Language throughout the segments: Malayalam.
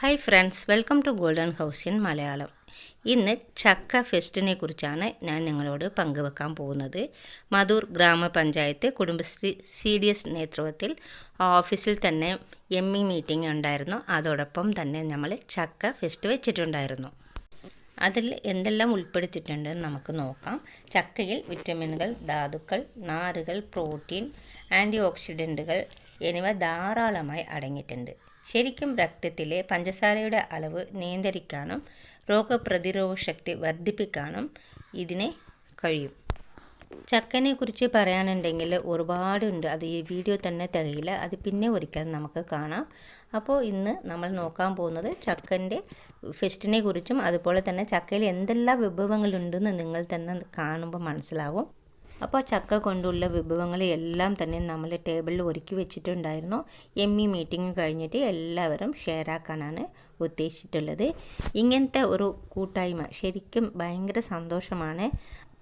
Hi friends welcome to golden house in Malayalam ഇന്ന് ചക്ക ഫെസ്റ്റിനെ കുറിച്ചാണ് ഞാൻ നിങ്ങളോട് പങ്കുവെക്കാൻ പോകുന്നത്. മധൂർ ഗ്രാമപഞ്ചായത്ത് കുടുംബശ്രീ സി ഡി എസ് നേതൃത്വത്തിൽ ഓഫീസിൽ തന്നെ എം ഇ മീറ്റിംഗ് ഉണ്ടായിരുന്നു. അതോടൊപ്പം തന്നെ നമ്മൾ ചക്ക ഫെസ്റ്റ് വെച്ചിട്ടുണ്ടായിരുന്നു. അതിൽ എന്തെല്ലാം ഉൾപ്പെടുത്തിയിട്ടുണ്ടെന്ന് നമുക്ക് നോക്കാം. ചക്കയിൽ വിറ്റമിനുകൾ ധാതുക്കൾ നാരുകൾ പ്രോട്ടീൻ ആന്റി ഓക്സിഡന്റുകൾ എന്നിവ ധാരാളമായി അടങ്ങിയിട്ടുണ്ട്. ശരിക്കും രക്തത്തിലെ പഞ്ചസാരയുടെ അളവ് നിയന്ത്രിക്കാനും രോഗപ്രതിരോധ ശക്തി വർദ്ധിപ്പിക്കാനും ഇതിന് കഴിയും. ചക്കനെ കുറിച്ച് പറയാനുണ്ടെങ്കിൽ ഒരുപാടുണ്ട്. അത് ഈ വീഡിയോ തന്നെ തികയില്ല. അത് പിന്നെ ഒരിക്കൽ നമുക്ക് കാണാം. അപ്പോൾ ഇന്ന് നമ്മൾ നോക്കാൻ പോകുന്നത് ചക്കന്റെ ഫെസ്റ്റിനെ കുറിച്ചും അതുപോലെ തന്നെ ചക്കയിൽ എന്തെല്ലാം വിഭവങ്ങളുണ്ടെന്ന് നിങ്ങൾ തന്നെ കാണുമ്പോൾ മനസ്സിലാവും. അപ്പോൾ ചക്ക കൊണ്ടുള്ള വിഭവങ്ങൾ എല്ലാം തന്നെ നമ്മൾ ടേബിളിൽ ഒരുക്കി വെച്ചിട്ടുണ്ടായിരുന്നു. എം ഇ മീറ്റിംഗ് കഴിഞ്ഞിട്ട് എല്ലാവരും ഷെയർ ആക്കാനാണ് ഉദ്ദേശിച്ചിട്ടുള്ളത്. ഇങ്ങനത്തെ ഒരു കൂട്ടായ്മ ശരിക്കും ഭയങ്കര സന്തോഷമാണ്.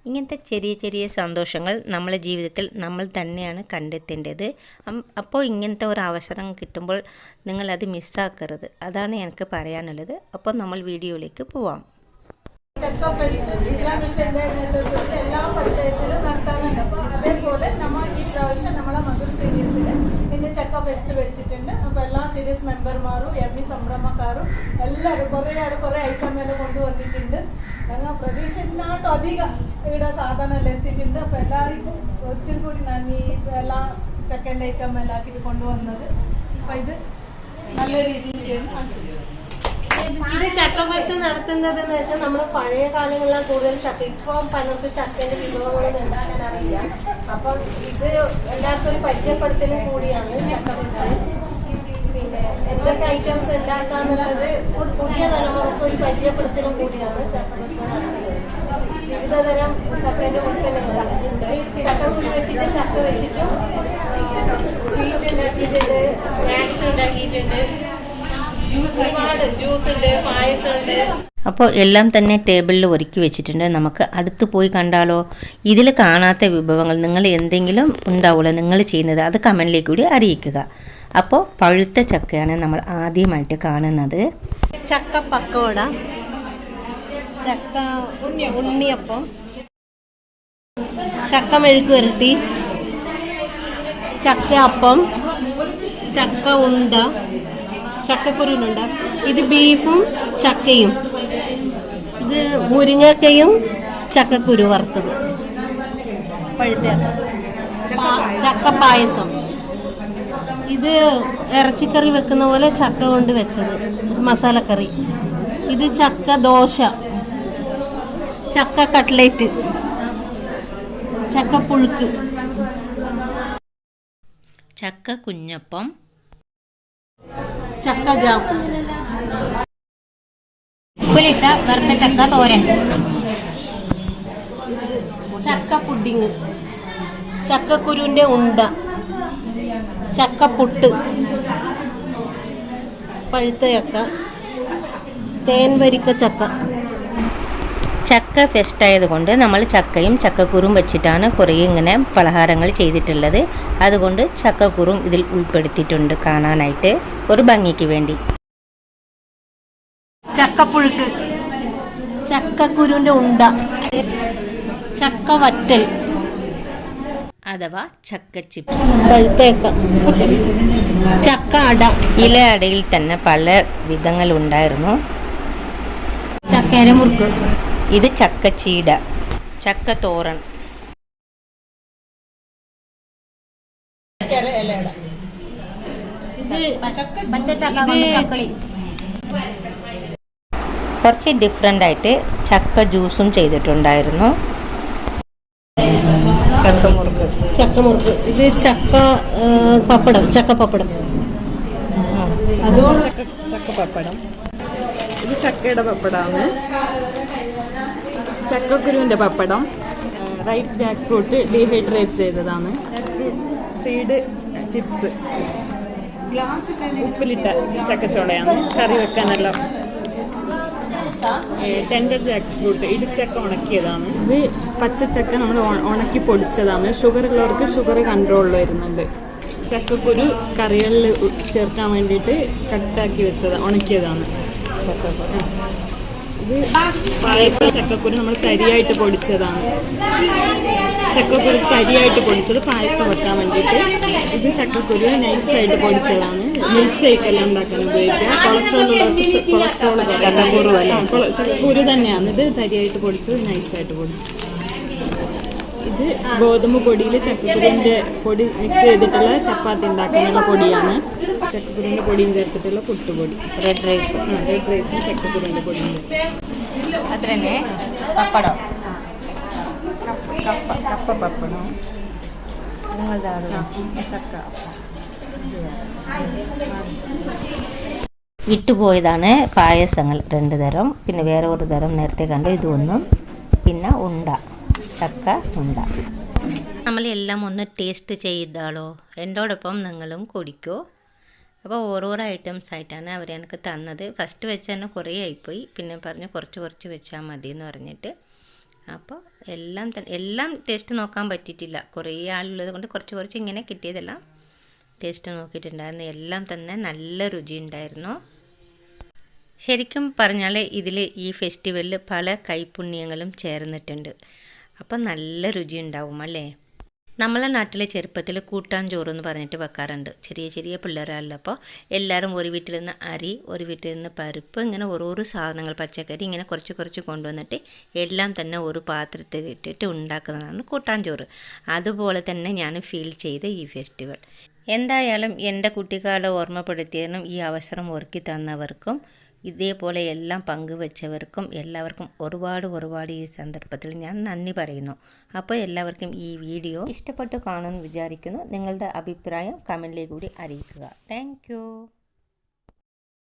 ഇങ്ങനത്തെ ചെറിയ ചെറിയ സന്തോഷങ്ങൾ നമ്മളെ ജീവിതത്തിൽ നമ്മൾ തന്നെയാണ് കണ്ടെത്തേണ്ടത്. അപ്പോൾ ഇങ്ങനത്തെ ഒരു അവസരം കിട്ടുമ്പോൾ നിങ്ങളത് മിസ്സാക്കരുത് അതാണ് എനിക്ക് പറയാനുള്ളത്. അപ്പോൾ നമ്മൾ വീഡിയോയിലേക്ക് പോവാം. ചക്ക ഫെസ്റ്റ് ജില്ലാ മിഷന്റെ നേതൃത്വത്തിൽ എല്ലാ പഞ്ചായത്തിലും നടത്താറുണ്ട് അപ്പോൾ അതേപോലെ നമ്മൾ ഈ പ്രാവശ്യം നമ്മളെ മധുർ സീരീസിൽ ഇന്ന് ചക്ക ഫെസ്റ്റ് വെച്ചിട്ടുണ്ട്. അപ്പോൾ എല്ലാ സീരീസ് മെമ്പർമാരും എം ഇ സംരംഭക്കാരും എല്ലാവരും കുറേ ആൾ കുറേ ഐറ്റം എല്ലാം കൊണ്ടുവന്നിട്ടുണ്ട്. ഞങ്ങൾ പ്രതീക്ഷിച്ചിനാട്ടും അധികം ഇവിടെ സാധനം എത്തിയിട്ടുണ്ട്. അപ്പോൾ എല്ലാവർക്കും ഒരിക്കൽ കൂടി നന്ദി. എല്ലാ സെക്കൻഡ് ഐറ്റം എല്ലാക്കിട്ട് കൊണ്ടുവന്നത്. അപ്പോൾ ഇത് നല്ല രീതിയിൽ ചെയ്യണം ഇത് ചക്ക ഫെസ്റ്റ് നടത്തുന്നത് എന്ന് വെച്ചാൽ നമ്മൾ പഴയ കാലങ്ങളിലാണ് കൂടുതൽ ചക്ക. ഇപ്പൊ പലർക്കും ചക്കന്റെ വിഭവങ്ങളൊന്നും ഉണ്ടാകാൻ അറിയില്ല. അപ്പം ഇത് എല്ലാവർക്കും ഒരു പരിചയപ്പെടുത്തലും കൂടിയാണ് ചക്ക ഫെസ്റ്റ് പിന്നെ എന്തൊക്കെ ഐറ്റംസ് ഉണ്ടാക്കാന്നുള്ളത് പുതിയ തലമുറയ്ക്ക് ഒരു പരിചയപ്പെടുത്തലും കൂടിയാണ് ചക്ക ഫെസ്റ്റ് നടത്തുന്നത്. വിവിധതരം ചക്കന്റെ ഉൽപ്പന്നങ്ങൾ ഉണ്ട്. ചക്ക കുരു വെച്ചിട്ട് ചക്ക വെച്ചിട്ടും സ്വീറ്റ് ഉണ്ടാക്കിയിട്ടുണ്ട് സ്നാക്സ് ഉണ്ടാക്കിയിട്ടുണ്ട്. ഒരുപാട് ജ്യൂസ് ഉണ്ട് പായസം ഉണ്ട്. അപ്പോൾ എല്ലാം തന്നെ ടേബിളിൽ ഒരുക്കി വെച്ചിട്ടുണ്ട്. നമുക്ക് അടുത്ത് പോയി കണ്ടാലോ? ഇതിൽ കാണാത്ത വിഭവങ്ങൾ നിങ്ങൾ എന്തെങ്കിലും ഉണ്ടാവുമല്ലോ നിങ്ങൾ ചെയ്യുന്നത് അത് കമന്റിലേക്ക് കൂടി അറിയിക്കുക. അപ്പോൾ പഴുത്ത ചക്കയാണ് നമ്മൾ ആദ്യമായിട്ട് കാണുന്നത്. ചക്ക പക്കോട ചക്ക ഉണ്ണിയപ്പം ചക്ക മെഴുക്ക് വരട്ടി ചക്ക അപ്പം ചക്ക ഉണ്ട ചക്കക്കുരുനുണ്ട ഇത് ബീഫും ചക്കയും. ഇത് മുരിങ്ങക്കയും ചക്കക്കുരു വറുത്തത്. പഴുത്ത ചക്ക പായസം. ഇത് ഇറച്ചിക്കറി വെക്കുന്ന പോലെ ചക്ക കൊണ്ട് വെച്ചത്. മസാലക്കറി ഇത് ചക്ക ദോശ. ചക്ക കട്ട്ലേറ്റ്. ചക്ക പുഴുക്ക്. ചക്ക കുഞ്ഞപ്പം ചക്ക ജാം. ഉപ്പിലിട്ട വറുത്ത ചക്ക തോരൻ. ചക്ക പുഡിങ്. ചക്കക്കുരുവിന്റെ ഉണ്ട. ചക്കപ്പുട്ട് പഴുത്ത ചക്ക. തേൻ വരിക്ക ചക്ക. ചക്ക ഫെസ്റ്റ് ആയതുകൊണ്ട് നമ്മൾ ചക്കയും ചക്കക്കുരും വെച്ചിട്ടാണ് കുറേ ഇങ്ങനെ പലഹാരങ്ങൾ ചെയ്തിട്ടുള്ളത്. അതുകൊണ്ട് ചക്കക്കുരും ഇതിൽ ഉൾപ്പെടുത്തിയിട്ടുണ്ട് കാണാനായിട്ട്. ഒരു ഭംഗിക്ക് വേണ്ടി. ചക്കപ്പുഴുക്ക്. ചക്കക്കുരുവിന്റെ ഉണ്ട. ചക്ക വറ്റൽ അഥവാ ചക്ക ചിപ്സ് പഴുത്തേക്ക ചക്ക അട. ഇല അടയിൽ തന്നെ പല വിധങ്ങളുണ്ടായിരുന്നു ചക്കേര മുറുക്ക്. ഇത് ചക്കച്ചീട. ചക്ക തോരൻ പച്ച ചക്ക കൊണ്ട് കുറച്ച് ഡിഫറെന്റ് ആയിട്ട് ചക്ക ജ്യൂസും ചെയ്തിട്ടുണ്ടായിരുന്നു. ചക്കമുറുക്ക്. ചക്കമുറുക്ക്. ഇത് ചക്ക പപ്പടം ചക്ക പപ്പടം. അതുകൊണ്ട് ചക്ക പപ്പടം. ഇത് ചക്കയുടെ പപ്പടമാണ്. ചക്കക്കുരുവിന്റെ പപ്പടം. റൈറ്റ് ജാക്ക് ഫ്രൂട്ട് ഡീഹൈഡ്രേറ്റ് ചെയ്തതാണ്. സീഡ് ചിപ്സ് ഗ്ലാസ് ഉപ്പിലിട്ട ചക്കച്ചോളയാണ്. കറി വെക്കാനെല്ലാം ടെൻഡർ ജാക്ക് ഫ്രൂട്ട് ഇടിച്ചക്ക ഉണക്കിയതാണ്. ഇത് പച്ചച്ചക്ക നമ്മൾ ഉണക്കി പൊടിച്ചതാണ്. ഷുഗർ ഉള്ളവർക്ക് ഷുഗർ കൺട്രോളിൽ വരുന്നുണ്ട്. ചക്കക്കുരു കറികളിൽ ചേർക്കാൻ വേണ്ടിയിട്ട് കട്ടാക്കി വെച്ചതാണ് ഉണക്കിയതാണ്. ചക്കക്കുരു ഇത് പായസം ചക്കക്കുരു നമ്മൾ കരിയായിട്ട് പൊടിച്ചതാണ്. ചക്കക്കുരു കരിയായിട്ട് പൊടിച്ചത് പായസം വെക്കാൻ വേണ്ടിയിട്ട്. ഇത് ചക്കക്കുരു നൈസായിട്ട് പൊടിച്ചതാണ്. മിൽക്ക് ഷേക്ക് എല്ലാം ഉണ്ടാക്കാൻ ഉപയോഗിക്കുക. കൊളസ്ട്രോൾ ഉള്ളവർക്ക് കൊളസ്ട്രോൾ ചക്കക്കുരു അല്ലേ? ചക്കക്കുരു തന്നെയാണ്. ഇത് തരിയായിട്ട് പൊടിച്ചത് നൈസായിട്ട് പൊടിച്ചത്. ഇത് ഗോതമ്പ് പൊടിയിൽ ചക്കക്കുരുവിന്റെ പൊടി മിക്സ് ചെയ്തിട്ടുള്ള ചപ്പാത്തി ഉണ്ടാക്കാനുള്ള പൊടിയാണ്. ചക്കക്കുരുവിന്റെ പൊടിയും ചേർത്തിട്ടുള്ള പുട്ടുപൊടി. റെഡ് റൈസ് റെഡ് റൈസും ചക്കക്കുരുവിന്റെ പൊടിയും അത്ര തന്നെ പപ്പടം. കപ്പ കപ്പ പപ്പടം. ചക്ക വിട്ടുപോയതാണ് പായസങ്ങൾ രണ്ട് തരം. പിന്നെ വേറെ ഒരു തരം നേരത്തെ കണ്ട്. ഇതൊന്നും. പിന്നെ ഉണ്ട. ചക്ക ഉണ്ട നമ്മൾ എല്ലാം ഒന്ന് ടേസ്റ്റ് ചെയ്താളോ എന്റോടൊപ്പം നിങ്ങളും കുടിക്കോ. അപ്പോൾ ഓരോരോ ഐറ്റംസ് ആയിട്ടാണ് അവർ എനിക്ക് തന്നത്. ഫസ്റ്റ് വെച്ച് തന്നെ കുറേ ആയിപ്പോയി. പിന്നെ പറഞ്ഞു കുറച്ച് കുറച്ച് വെച്ചാൽ മതി എന്ന് പറഞ്ഞിട്ട്. അപ്പോൾ എല്ലാം എല്ലാം ടേസ്റ്റ് നോക്കാൻ പറ്റിയിട്ടില്ല. കുറേ ആളുള്ളത് കൊണ്ട് കുറച്ച് കുറച്ച് ഇങ്ങനെ കിട്ടിയതെല്ലാം ടേസ്റ്റ് നോക്കിയിട്ടുണ്ടായിരുന്നു. എല്ലാം തന്നെ നല്ല രുചി ഉണ്ടായിരുന്നു. ശരിക്കും പറഞ്ഞാൽ ഇതിൽ ഈ ഫെസ്റ്റിവലിൽ പല കൈപുണ്യങ്ങളും ചേർന്നിട്ടുണ്ട്. അപ്പം നല്ല രുചി ഉണ്ടാവും അല്ലേ? നമ്മളെ നാട്ടിലെ ചെറുപ്പത്തിൽ കൂട്ടാൻ ചോറ് എന്ന് പറഞ്ഞിട്ട് വെക്കാറുണ്ട്. ചെറിയ ചെറിയ പിള്ളേരാളിലപ്പോൾ എല്ലാവരും ഒരു വീട്ടിൽ നിന്ന് അരി ഒരു വീട്ടിൽ നിന്ന് പരിപ്പ് ഇങ്ങനെ ഓരോരോ സാധനങ്ങൾ പച്ചക്കറി ഇങ്ങനെ കുറച്ച് കുറച്ച് കൊണ്ടുവന്നിട്ട് എല്ലാം തന്നെ ഒരു പാത്രത്തിൽ ഇട്ടിട്ട് ഉണ്ടാക്കുന്നതാണ് കൂട്ടാൻ ചോറ്. അതുപോലെ തന്നെ ഞാൻ ഫീൽ ചെയ്ത ഈ ഫെസ്റ്റിവൽ എന്തായാലും എന്റെ കുട്ടിക്കാലം ഓർമ്മപ്പെടുത്തിയതിനും ഈ അവസരം ഒരുക്കി തന്നവർക്കും ഇതേപോലെ എല്ലാം പങ്കുവെച്ചവർക്കും എല്ലാവർക്കും ഒരുപാട് ഒരുപാട് ഈ സന്ദർഭത്തിൽ ഞാൻ നന്ദി പറയുന്നു. അപ്പോൾ എല്ലാവർക്കും ഈ വീഡിയോ ഇഷ്ടപ്പെട്ട് കാണുമെന്ന് വിചാരിക്കുന്നു. നിങ്ങളുടെ അഭിപ്രായം കമന്റിലേക്ക് കൂടി അറിയിക്കുക. താങ്ക്